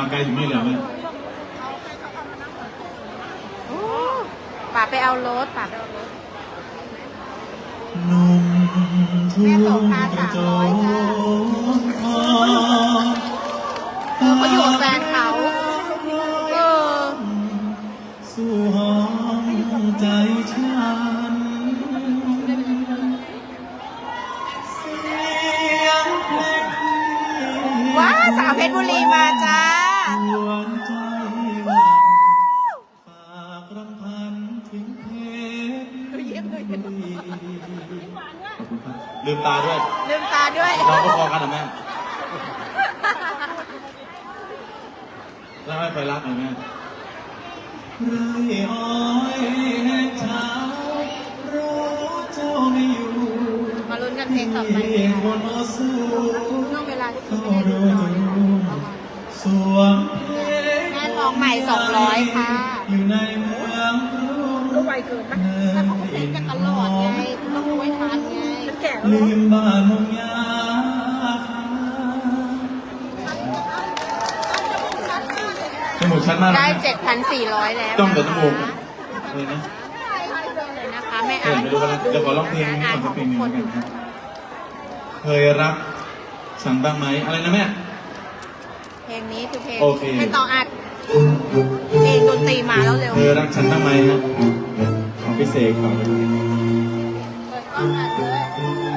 มาไกลถึงนี่เลยเหรอแม่โอ้ป่าไปเอารถป่าไปเอารถหนุ่มทุ่แม่ส่งงพากระสามโจร้อยจ้านทองเออเขาอยู่กับแฟนเขาเออสู่ห้องใจฉันเสียงเพลงที่ว้าสาวเพชรบุรีมาจ้าห วนใจหวันฝากรำพันถึงเพชรบุรีขอบคุณครับลืมตาด้วย ลืมตาด้วย เราก็พอกันเหรอแม่แล้วให้ไปรับหน่อยแม่ไรอ้อยแห่งเช้ารู้เจ้าไม่อยู่มาลุ้นกันเพลงต่อไป ที่ค่ะคนอสู้ช่วงเวลาที่เขาไม่ได้ดูรู้นอน ค่ะอยู่ในเมืองก็ไวเกินปะแต่เขาก็เพลงกันตลอดไงต้องไว้ทันไงฉันแก่แล้วลืมบ้านมงยาคาจมูกชัดมากนะได้7,400แล้วจ้องแต่จมูกเลยนะเลยนะคะแม่เอานยไปดูกันเดี๋ยวขอร้องเพลงนี้อาก่อยนขสัอกงเพลงหนึ่งกันครับเคยรักฉันบ้างไหมอะไรนะแม่ เพลงนี้คือเพลงโอเคให้ต่ออัด นตรีมาแล้วเร็ว เธอรักฉันทำไมฮะของพิเศษของเปิดกล้องอัดเลย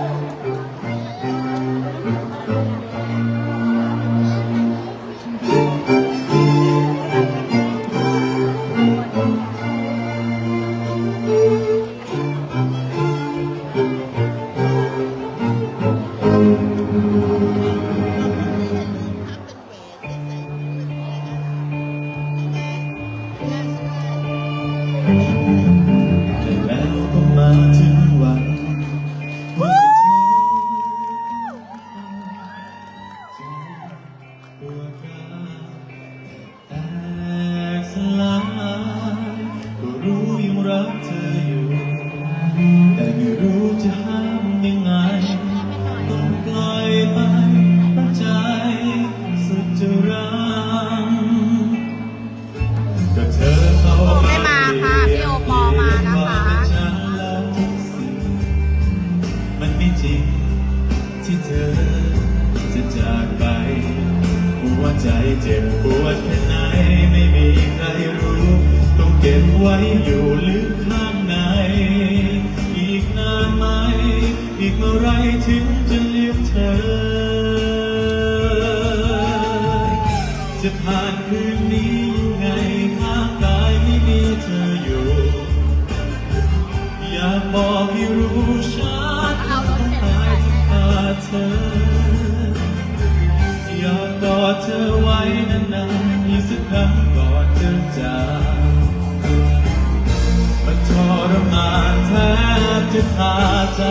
เจ็บปวดแค่ไหนไม่มีใครรู้ ต้องเก็บไว้อยู่ลึกข้างใน อีกนานไหม อีกเมื่อไรถึงจะลืมเธอ จะผ่าน บจะขาดใจ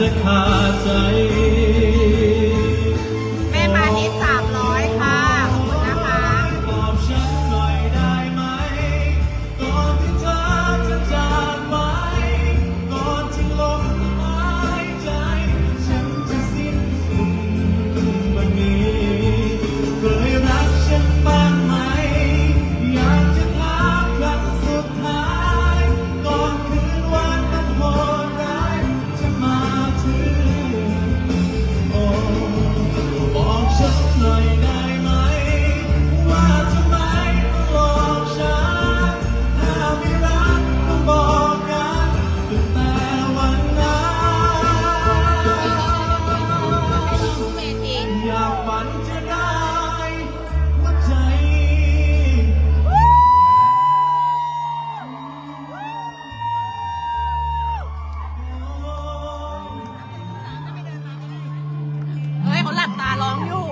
จะขาดใจ เขาหลับตาร้องอยู่